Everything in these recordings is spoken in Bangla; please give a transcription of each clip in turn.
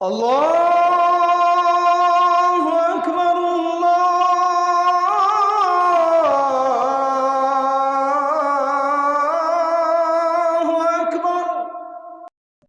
الله أكبر الله أكبر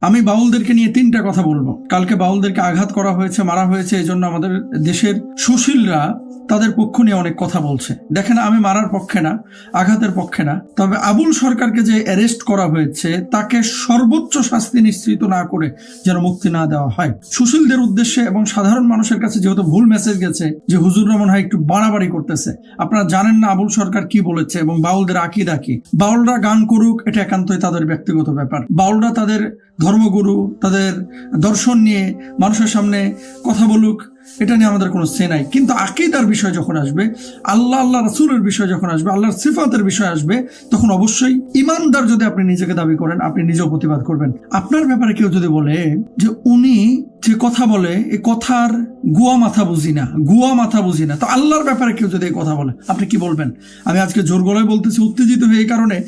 আমি বাউলদেরকে নিয়ে তিনটা কথা বলবো কালকে বাউলদেরকে আঘাত করা হয়েছে মারা হয়েছে এই জন্য আমাদের দেশের সুশীলরা তাদের পক্ষ নিয়ে অনেক কথা বলছে। দেখেন, আমি মারার পক্ষে না, আঘাতের পক্ষে না। তবে আবুল সরকারকে যে অ্যারেস্ট করা হয়েছে, তাকে সর্বোচ্চ শাস্তি নিশ্চিত না করে যেন মুক্তি না দেওয়া হয়। সুশীলদের উদ্দেশ্যে এবং সাধারণ মানুষের কাছে যেহেতু ভুল মেসেজ গেছে যে, হুজুর রহমান হয় একটু বাড়াবাড়ি করতেছে। আপনারা জানেন না আবুল সরকার কি বলেছে এবং বাউলদের আকিদা কি। বাউলরা গান করুক, এটা একান্তই তাদের ব্যক্তিগত ব্যাপার। বাউলরা তাদের ধর্মগুরু, তাদের দর্শন নিয়ে মানুষের সামনে কথা বলুক এটা নিয়ে আমাদের কোনো সে নাই। কিন্তু আকিদার বিষয় যখন আসবে, আল্লাহ আল্লাহ রাসুলের বিষয় যখন আসবে, আল্লাহর সিফাতের বিষয় আসবে, তখন অবশ্যই ইমানদার যদি আপনি নিজেকে দাবি করেন, আপনি নিজেও প্রতিবাদ করবেন। আপনার ব্যাপারে কেউ যদি বলে যে উনি যে কথা বলে, এ কথার গুয়া মাথা বুঝি না, গুয়া মাথা বুঝি না, তো আল্লাহর ব্যাপারে কেউ যদি এই কথা বলে, আপনি কি বলবেন? আমি আজকে জোর গলায় বলতেছি, উত্তেজিত হয়ে এই কারণে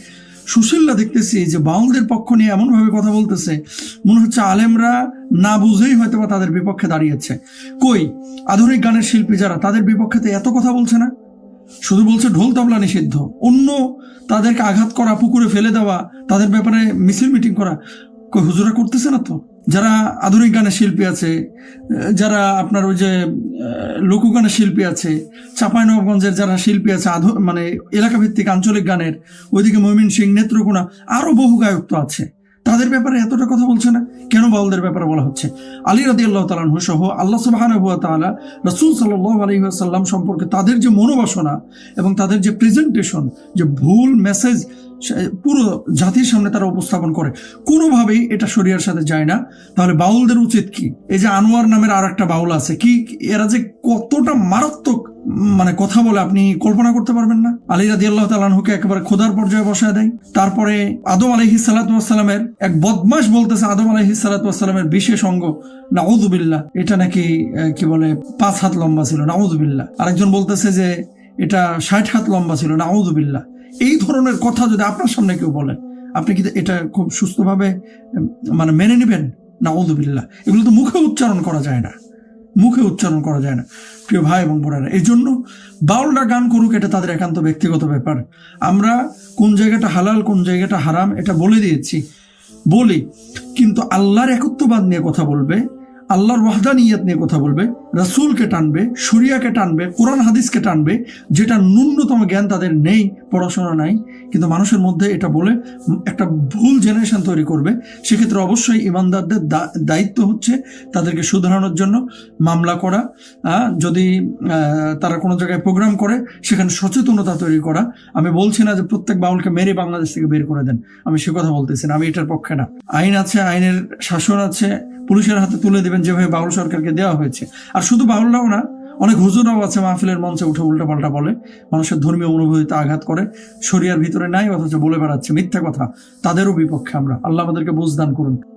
সুশীলরা দেখতেছি যে বাউলদের পক্ষ নিয়ে এমনভাবে কথা বলতেছে, মনে হচ্ছে আলেমরা না বুঝেই হয়তো বা তাদের বিপক্ষে দাঁড়িয়েছে। কই, আধুনিক গানের শিল্পী যারা, তাদের বিপক্ষে তো এত কথা বলছে না? শুধু বলছে ঢোল তবলা নিষিদ্ধ। অন্য তাদেরকে আঘাত করা, পুকুরে ফেলে দেওয়া, তাদের ব্যাপারে মিছিল মিটিং করা হুজুরা করতেছে না তো? যারা আধুনিক গানের শিল্পী আছে, যারা আপনার ওই যে লোকগানের শিল্পী আছে, চাঁপাইনবাবগঞ্জের যারা শিল্পী আছে, আধ মানে এলাকাভিত্তিক আঞ্চলিক গানের, ওইদিকে ময়মিন সিং নেত্রকোনা আরও বহু গায়ক তো আছে। তাদের ব্যাপারে এতটা কথা বলছে না? কেন বাউলদের ব্যাপারে বলা হচ্ছে? আলী রাদি আল্লাহ তালানহু সহ আল্লাহ সুবাহান তালা রসুল সাল্লাহ আলহিহাসাল্লাম সম্পর্কে তাদের যে মনোবাসনা এবং তাদের যে প্রেজেন্টেশন যে ভুল মেসেজ পুরো জাতির সামনে তারা উপস্থাপন করে, কোনোভাবেই এটা শরিয়ার সাথে যায় না। তাহলে বাউলদের উচিত কি? এই যে আনোয়ার নামের আর একটা বাউল আছে, কি এরা যে কতটা মারাত্মক মানে কথা বলে আপনি কল্পনা করতে পারবেন না। আলী রাদি আল্লাহ তালানহুকে একেবারে খোদার পর্যায়ে বসায় দেয়। তারপরে আদম আলহি সালাতামের এক বদমাস বলতেছে আদম আলহি সালাতামের বিশেষ অঙ্গ নাউজুবিল্লাহ এটা নাকি কি বলে, পাঁচ হাত লম্বা ছিল নাউজুবিল্লাহ আরেকজন বলতেছে যে, এটা ষাট হাত লম্বা ছিল নাউজুবিল্লাহ এই ধরনের কথা যদি আপনার সামনে কেউ বলে, আপনি কি এটা খুব সুস্থভাবে মানে মেনে নেবেন? নাউজুবিল্লাহ এগুলো তো মুখে উচ্চারণ করা যায় না। মুখে উচ্চারণ করা যায় না। প্রিয় ভাই এবং বোনেরা এই জন্য বাউলরা গান করুক, এটা তাদের একান্ত ব্যক্তিগত ব্যাপার। আমরা কোন জায়গাটা হালাল, কোন জায়গাটা হারাম, এটা বলে দিয়েছি। বলি, কিন্তু আল্লাহর একত্ববাদ নিয়ে কথা বলবে আল্লাহর ওয়াহদানিয়াত নিয়ে কথা বলবে, রাসূলকে টানবে, শরিয়াকে টানবে, কোরআন, হাদিসকে টানবে, যেটা ন্যূনতম জ্ঞান তাদের নেই, পড়াশোনা নাই, কিন্তু মানুষের মধ্যে এটা বলে একটা ভুল জেনারেশন তৈরি করবে। সেক্ষেত্রে অবশ্যই ইমানদারদের দায়িত্ব হচ্ছে তাদেরকে শুধরানোর জন্য মামলা করা যদি তারা কোনো জায়গায় প্রোগ্রাম করে, সেখানে সচেতনতা তৈরি করা। আমি বলছি না যে প্রত্যেক বাউলকে মেরে বাংলাদেশ থেকে বের করে দেন। আমি সে কথা বলতেছি না, আমি এটার পক্ষে না। আইন আছে, আইনের শাসন আছে পুলিশের হাতে তুলে দেবেন যেভাবে বাউল সরকারকে দেওয়া হয়েছে। আর শুধু বাউলরাও না, অনেক হুজুরাও আছে মাহফিলের মঞ্চে উঠে উল্টাপাল্টা বলে। মানুষের ধর্মীয় অনুভূতিতে আঘাত করে, শরিয়ার ভিতরে নাই, অথচ বলে বেড়াচ্ছে মিথ্যা কথা। তাদেরও বিপক্ষে আমরা। আল্লাহ আমাদেরকে বুঝদান করুন।